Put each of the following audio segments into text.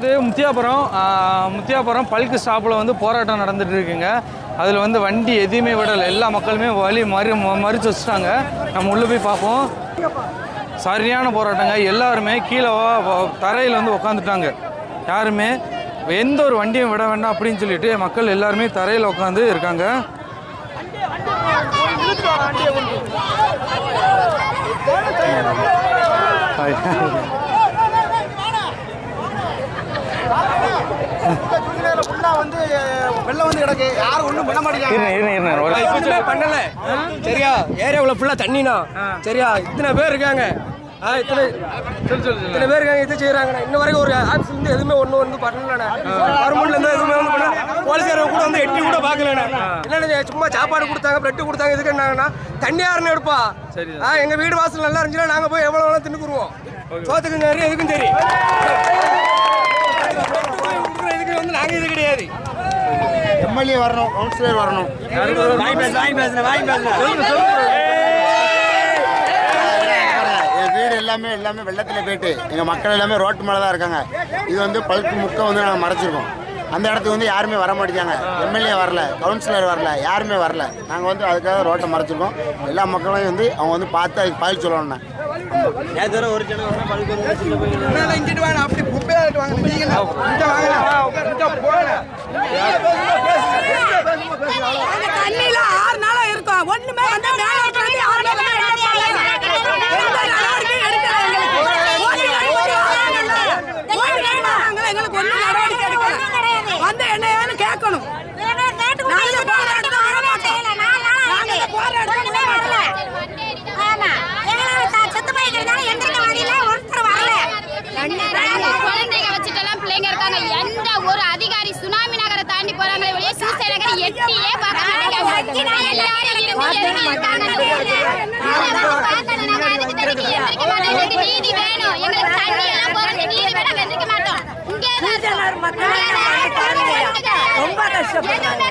இது முத்தியாபுரம் முத்தியாபுரம் பல்க் ஸ்டாப்பில் வந்து போராட்டம் நடந்துட்டு இருக்குங்க. அதில் வந்து வண்டி எதுவுமே விடலை. எல்லா மக்களுமே வழி மறி ம- வச்சுட்டாங்க. நம்ம உள்ளே போய் பார்ப்போம். சரியான போராட்டங்க. எல்லாருமே கீழே தரையில் வந்து உட்காந்துட்டாங்க யாருமே? எந்த ஒரு வண்டியும் விட வேண்டாம் அப்படின்னு சொல்லிட்டு மக்கள் எல்லாருமே தரையில் உட்காந்து இருக்காங்க. ஃபுல்லா வந்து வெள்ளம் வந்து கிடக்கு யாரும் ஒண்ணும் பண்ண மாட்டேங்கிறாங்க பண்ணல. சரியா? ஏரியாவுல ஃபுல்லா தண்ணினா. சரியா? இத்தனை பேர் இருக்காங்க. ஆ இத்தனை இத்தனை பேர் இருக்காங்க இது செய்யறாங்கண்ணா இன்ன வரைக்கும் ஒரு ஆப்ஸ் இருந்து எதுவுமே ஒண்ணு வந்து பண்ணலண்ணா. கவர்மெண்ட்ல இருந்து எதுவுமே வந்து பண்ணல. போலீஸ்காரங்க கூட வந்து எட்டி கூட பார்க்கலண்ணா. என்னண்ணா சும்மா சாப்பாடு கொடுத்தாங்க பிரெட் கொடுத்தாங்க இதுக்கு என்னங்கன்னா தண்ணி யாருன்னு எடுப்பா? ஆ எங்க வீடு வாசல் நல்லா இருந்துச்சுன்னா நாங்க போய் எவ்வளவு வேணாலும் தின்னுக்குருவோம். சோத்துக்கும் சரி எதுக்கும் சரி. வந்து எம்எல்ஏ வரணும் கவுன்சிலர் வரணும். என் வீடு எல்லாமே எல்லாமே வெள்ளத்தில் போயிட்டு எங்கள் மக்கள் எல்லாமே ரோட்டு மேலே தான் இருக்காங்க. இது வந்து பழுப்பு முக்கை வந்து நாங்கள் மறைச்சிருக்கோம். அந்த இடத்துக்கு வந்து யாருமே வர மாட்டேங்காங்க எம்எல்ஏ வரல கவுன்சிலர் வரல யாருமே வரல நாங்கள் வந்து அதுக்காக ரோட்டை மறைச்சிருக்கோம் எல்லா மக்களையும் வந்து அவங்க வந்து பார்த்து அதுக்கு பதில் சொல்லணும்ண்ணே தண்ணியில ஆறு நாளா இருக்கும் ஒண்ணுமே வந்து மேல உட்கார்ந்து யாருமே வந்து எந்த நடவடிக்கையும் எடுக்கல எங்களுக்கு. ஓடி அடிச்சு வராங்கல்ல. ஓடி அடிச்சு வராங்கல்ல, எங்களுக்கு ஒண்ணும் நடவடிக்கை எடுக்கல. வந்து என்ன ஏன்னு கேட்கணும் நாங்க இந்த போராட்டத்துக்கு வர மாட்டோம். நாங்க இந்த போராட்டத்துக்கு வர மாட்டோம். குழந்தைங்க வச்சுட்டெல்லாம் பிள்ளைங்க இருக்காங்க எந்த ஒரு அதிகாரி சுனாமி நகரை தாண்டி போறாங்களே வெளியே சூசை நகர் எட்டியே பார்க்க மாட்டேங்கிறாங்க எல்லாரும் இருந்து எழுதி இருக்காங்க அந்த ஊர்ல. அதெல்லாம் பார்க்கணும். நாங்க அதுக்கு தடுக்கி எந்திரிக்க மாட்டோம். எங்களுக்கு நீதி வேணும் எங்களுக்கு தண்ணி எல்லாம் போறது நீதி வேணும் நாங்க எந்திரிக்க மாட்டோம் இங்கே தான் இருக்கோம். ரொம்ப கஷ்டப்படுறாங்க.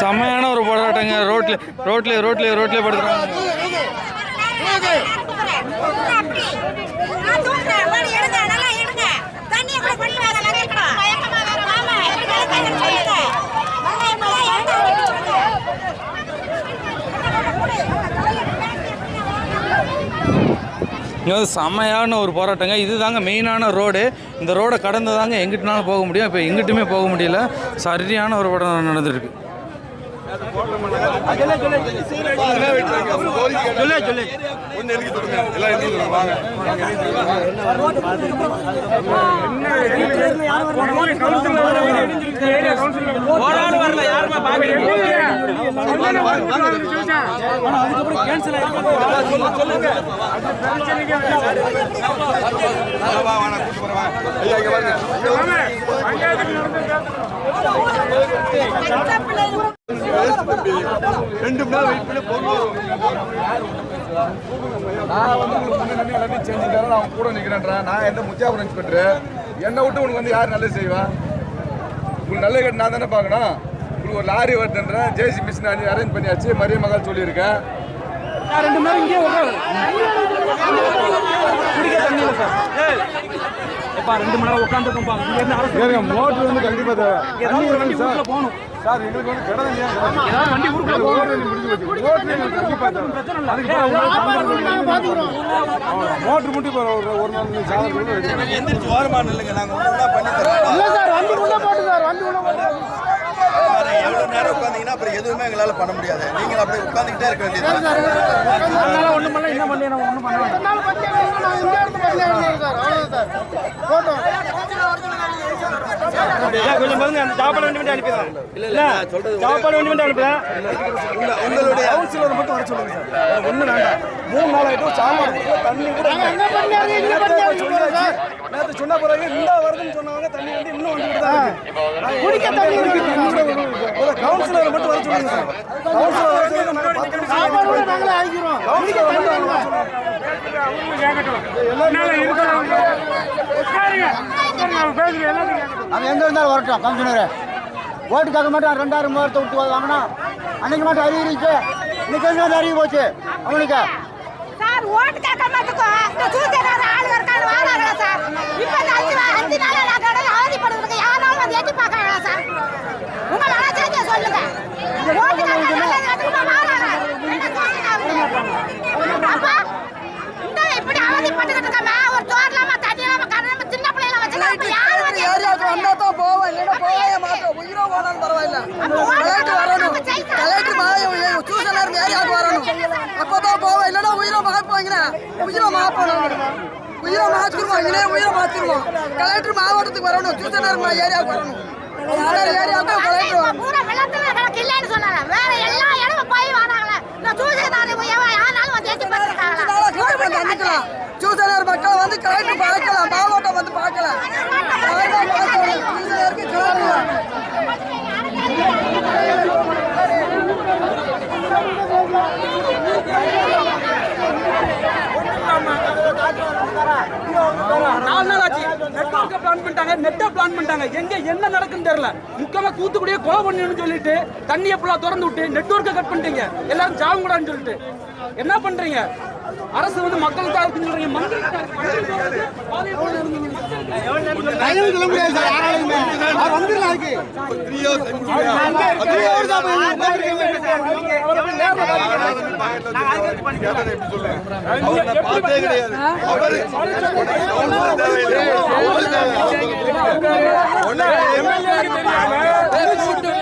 செம்மையான ஒரு போராட்டங்க ரோட்ல ரோட்ல ரோட்ல ரோட்ல படுத்துறாங்க இங்கே வந்து செம்மையான ஒரு போராட்டங்க. இதுதாங்க மெயினான ரோடு. இந்த ரோடை கடந்து தாங்க எங்கிட்டனாலும் போக முடியும். இப்போ எங்கிட்டுமே போக முடியல. சரியான ஒரு படம் நடந்துருக்கு. சொல்லுங்க ரெண்டு மணி நேரம் வெயிட் பண்ணி போகணும் நான் வந்து உங்களுக்கு முன்னாடி நின்னு எல்லாத்தையும் செஞ்சுட்டேன் நான் கூட நிற்கிறேன்றேன் நான் என்ன முத்தியாபுரம் இன்ஸ்பெக்டர் என்னை விட்டு உனக்கு வந்து யார் நல்லது செய்வா உங்களுக்கு நல்ல கேட்டு நான் தானே பார்க்கணும் உங்களுக்கு ஒரு லாரி வருதுன்றேன் ஜேசி மிஷின் அரேஞ்ச் பண்ணியாச்சு மரிய மகள் சொல்லியிருக்கேன் ஏங்க மோட்டர் வந்து கண்டிப்பா தேவை. சார். சார் எங்களுக்கு வந்து கடை தான் வண்டி மோட்டர் எங்களுக்கு கண்டிப்பா தேவை. அதுக்கு மோட்டர் மட்டும் இப்போ ஒரு ஒரு நாள் சாதனை எந்திரிச்சு ஓரமா நில்லுங்க. நாங்க ஒழுங்கா பண்ணி தரோம். அப்புறம் எதுவுமே எங்களால பண்ண முடியாது. நீங்க அப்படியே உட்காந்துக்கிட்டே இருக்க வேண்டியது கொஞ்சம் பாருங்க அந்த சாப்பாடு வண்டி மட்டும் அனுப்பிடுறேன். இல்ல சாப்பாடு வண்டி மட்டும் அனுப்புறேன். உங்களுடைய கவுன்சிலர் மட்டும் வர சொல்லுங்க சார். ஒன்றும் வேண்டாம். மூணு நாள் ஆயிட்டும் சாமான் கொடுக்கல, தண்ணி கூட இல்லை. நேத்து சொல்லியாச்சு. நேத்து சொன்ன பிறகு இந்த வருதுன்னு சொன்னவங்க தண்ணி வந்து இன்னும் வந்துட்டு தான் இருக்கு. குடிக்க தண்ணி இருக்கு, தண்ணி கூட வரும். ஒரு கவுன்சிலர் மட்டும் வர சொல்லுங்க சார். கவுன்சிலர் வர சொல்லுங்க நாங்க பத்து நிமிஷம் கவுன்சிலர் மட்டும் வர சொல்லுங்க. அது எங்க இருந்தாலும் வரட்டும் கமிஷனரு ஓட்டுக்காக மட்டும் ரெண்டாயிரம் மூவாயிரத்தை விட்டு வாங்கினா அன்னைக்கு மட்டும் அறிவிச்சு இன்னைக்கு என்ன அறிவு போச்சு? அவனுக்கு. சார் இந்த இருக்காங்க வாழாங்களா சார். இந்த அஞ்சு அஞ்சு நான் அவதிப்படுறதுக்கு யாராலும் வந்து எட்டி சார்? சொல்லுங்க கேட்க மாட்டோம் வாழாங்க என்ன சொல்லுங்க அவங்க? அப்பா இந்த இப்படி அவதிப்பட்டுக்கிட்டு இருக்கமே ஒரு தோரலாம தண்ணி இல்லாம கடலாம சின்ன பிள்ளைல வச்சு யாரும் வந்து ஏரியாவுக்கு வந்தா தான் போவோம் இல்லைன்னா போகவே மாட்டோம் உயிரோ போனாலும் பரவாயில்ல கலெக்டர் வரணும் கலெக்டர் சூசனர் ஏரியாவுக்கு வரணும் அப்பதான் போவோம் இல்லைன்னா உயிரை மாப்பாங்க உயிரை நாங்க உயிரை மாத்திருவோம். இங்கே உயிரை மாத்திருவோம். கலெக்டர் மாவட்டத்துக்கு வரணும். சூசனர் ஏரியாவுக்கு வரணும். ஏரியாவுக்கு கலெக்டர் வரணும். சூசனர் மக்கள் வந்து கலெக்டர் பார்க்கலாம். மாவட்டம் வந்து பார்க்கலாம் மாவட்டம் பார்க்கணும். சூசனருக்கு கலெக்டர் நாலு நாள் ஆச்சு நெட்வொர்க்க பிளான் பண்ணிட்டாங்க நெட்டை பிளான் பண்ணிட்டாங்க எங்க என்ன நடக்குன்னு தெரியல முக்கியமா தூத்துக்குடியே கோவம் பண்ணணும்னு சொல்லிட்டு தண்ணியை ஃபுல்லா திறந்து விட்டு நெட்வொர்க்கை கட் பண்ணிட்டீங்க எல்லாரும் சாவங்கடான்னு சொல்லிட்டு என்ன பண்றீங்க? அரசு வந்து மக்களுக்காக இருக்குன்னு சொல்றீங்க பார்த்தே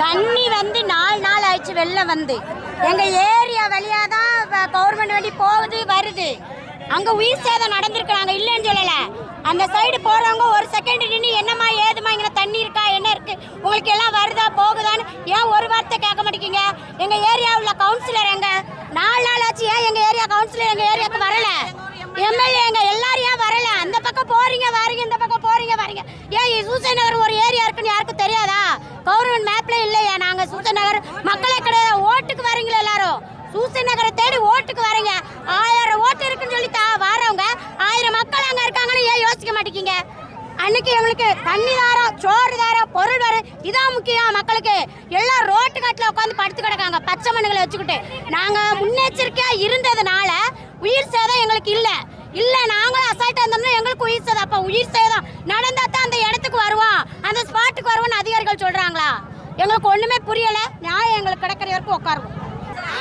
தண்ணி வந்து நாலு நாள் ஆயிடுச்சு வெள்ளம் வந்து. எங்க ஏரியா வழியா தான் கவர்மெண்ட் வண்டி போகுது வருது. அங்க உயிர் சேதம் நடந்திருக்கு நாங்க இல்லைன்னு சொல்லல. அந்த சைடு போறவங்க ஒரு செகண்ட் நின்று என்னம்மா ஏதுமா இங்க தண்ணி இருக்கா? என்ன இருக்கு? உங்களுக்கு எல்லாம் வருதா போகுதான்னு ஏன் ஒரு வார்த்தை கேட்க மாட்டேங்க? எங்க ஏரியா உள்ள கவுன்சிலர் எங்க? நாலு நாள் ஆச்சு ஏன் எங்க ஏரியா கவுன்சிலர் எங்க ஏரியாவுக்கு வரல? எம்எல்ஏ எங்க எல்லாரும் ஏன் வரல? அந்த பக்கம் போறீங்க வரீங்க இந்த பக்கம் போறீங்க வரீங்க. ஏன் சூசை நகர் ஒரு ஏரியா இருக்குன்னு யாருக்கும் தெரியாதா? கவர்மெண்ட் மேப்ல இல்லையா நாங்க சூசை நகர் மக்களே கிடையாது ஓட்டுக்கு வரீங்களா எல்லாரும். சூசை நகரை தேடி ஓட்டுக்கு வரீங்க. ஆயிரம் ஓட்டு இருக்குன்னு சொல்லி தா வரவங்க ஆயிரம் மக்கள் அங்கே இருக்காங்கன்னு ஏன் யோசிக்க மாட்டேங்க? அன்னைக்கு எங்களுக்கு தண்ணி தாரம் சோறு தாரம் பொருள் வரும் இதான் முக்கியம் மக்களுக்கு. எல்லாம் ரோட்டு கட்டில் உட்காந்து படுத்து கிடக்காங்க பச்சை மண்ணுகளை வச்சுக்கிட்டு. நாங்கள் முன்னெச்சரிக்கையாக இருந்ததுனால உயிர் சேதம் எங்களுக்கு இல்லை. இல்லை நாங்களும் அசால்ட்டாக இருந்தோம்னா எங்களுக்கு உயிர் சேதம். அப்போ உயிர் சேதம் நடந்தால் தான் அந்த இடத்துக்கு வருவோம். அந்த ஸ்பாட்டுக்கு வருவோம்னு அதிகாரிகள் சொல்கிறாங்களா எங்களுக்கு ஒன்றுமே புரியலை. நியாயம் எங்களுக்கு கிடைக்கிற வரைக்கும் உட்காருவோம்.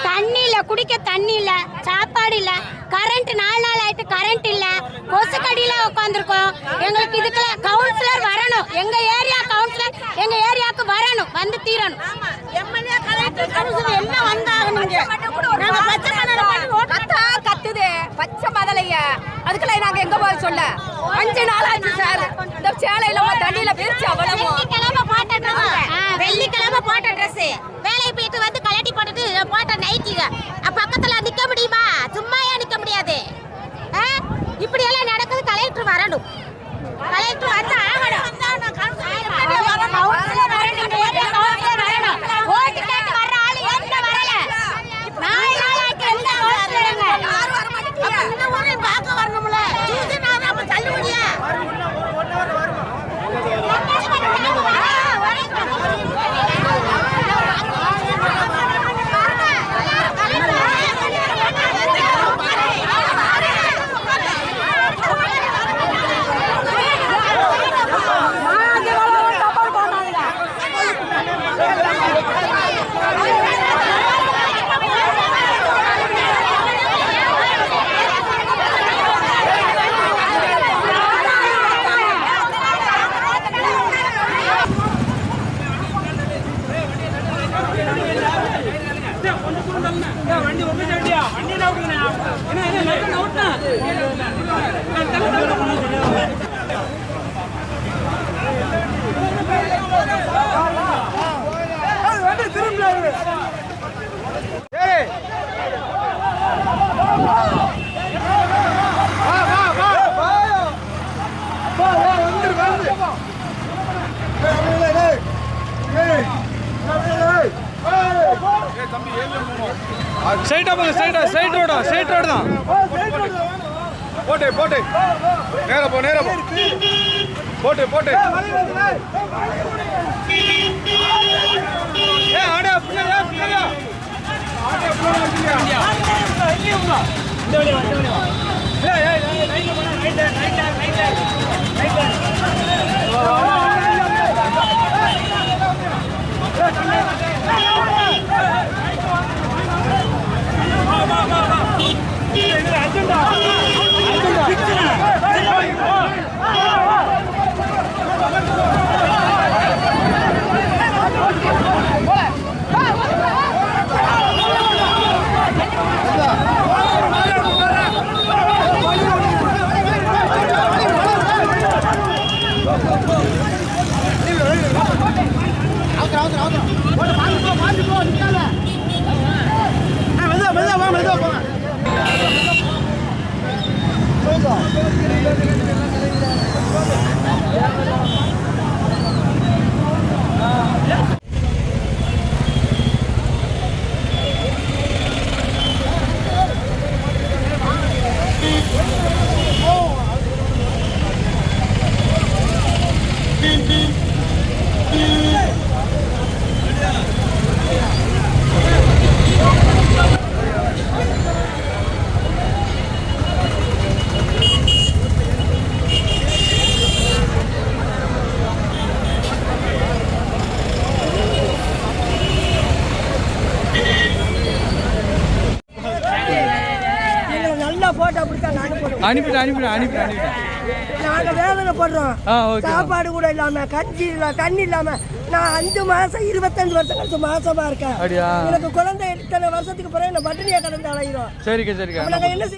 தண்ணி இல்ல குடிக்க தண்ணி இல்ல சாப்பாடு இல்ல கரண்ட் நாலு நாள் ஆயிட்டு கரண்ட் இல்ல. கொசு கடியில உட்காந்துருக்கோம் எங்களுக்கு இதுக்கெல்லாம் கவுன்சிலர் வரணும். எங்க ஏரியா கவுன்சிலர் எங்க ஏரியாவுக்கு வரணும். வந்து தீரணும். என்ன வந்தாகணுங்க? பச்சை கத்துது. பச்சை மதலைய. அதுக்குள்ள நாங்க எங்க போய் சொல்ல? அஞ்சு நாள் ஆச்சு சார். இந்த சேலையில தண்ணியில பிரிச்சு அவ்வளவு? வெள்ளிக்கிழமை போட்ட ட்ரெஸ் வேலைக்கு போயிட்டு வந்து கலட்டி போட்ட Apakah போட்டு போட்டு நேர போ நேர போ போட்டு போட்டு ஏ ஆடா பிள்ளையா பிள்ளையா நல்லா அனுப்பிட்டேன் அனுப்பிட்டேன் அனுப்பிட்டேன் அனுப்பிட்டேன் நாங்க வேதனை படுறோம். சாப்பாடு கூட இல்லாம கஞ்சி இல்ல தண்ணி இல்லாம. நான் அஞ்சு மாசம் இருபத்தஞ்சு வருஷம் கழிச்சு மாசமா இருக்கேன். எனக்கு குழந்தை இத்தனை வருஷத்துக்கு பிறகு நான் பட்டினியா கடந்து அலைகிறோம் சரிக்கா சரிக்கா. நாங்க என்ன